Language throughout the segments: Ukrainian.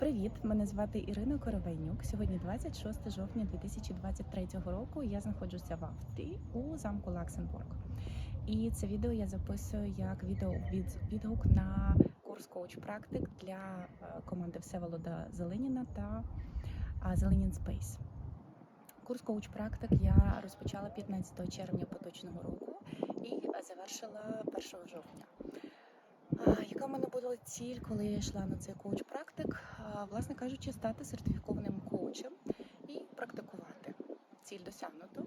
Привіт! Мене звати Ірина Коробейнюк. Сьогодні 26 жовтня 2023 року. Я знаходжуся в Австрії у замку Лаксембург. І це відео я записую як відео від- відгук на курс коуч практик для е, команди Всеволода Зеленіна та Зеленін Спейс. Курс коуч практик я розпочала 15 червня поточного року і завершила 1 жовтня. Яка в мене була ціль, коли я йшла на цей коуч практик? Власне кажучи, стати сертифікованим коучем і практикувати. Ціль досягнуто.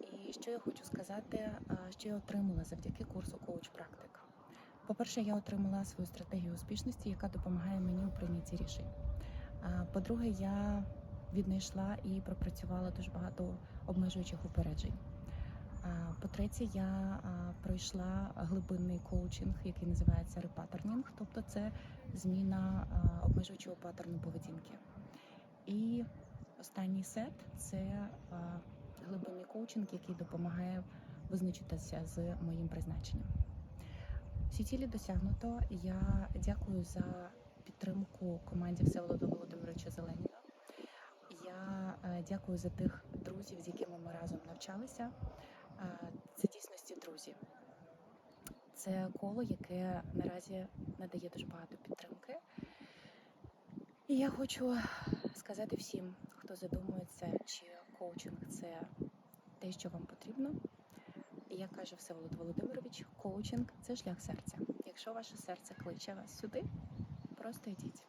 І що я хочу сказати, що я отримала завдяки курсу коуч практик. По-перше, я отримала свою стратегію успішності, яка допомагає мені у прийнятті рішень. По-друге, я віднайшла і пропрацювала дуже багато обмежуючих упереджень. По-третє, я пройшла глибинний коучинг, який називається репатернінг, тобто це зміна обмежуючого паттерну поведінки. І останній сет це глибинний коучинг, який допомагає визначитися з моїм призначенням. Всі цілі досягнуто. Я дякую за підтримку команді Всеволода Володимировича Зеленіна. Я е, дякую за тих друзів, з якими ми разом навчалися. Це дійсності друзі. Це коло, яке наразі надає дуже багато підтримки. І я хочу сказати всім, хто задумується, чи коучинг це те, що вам потрібно. І як каже Всеволод Володимирович, коучинг це шлях серця. Якщо ваше серце кличе вас сюди, просто йдіть.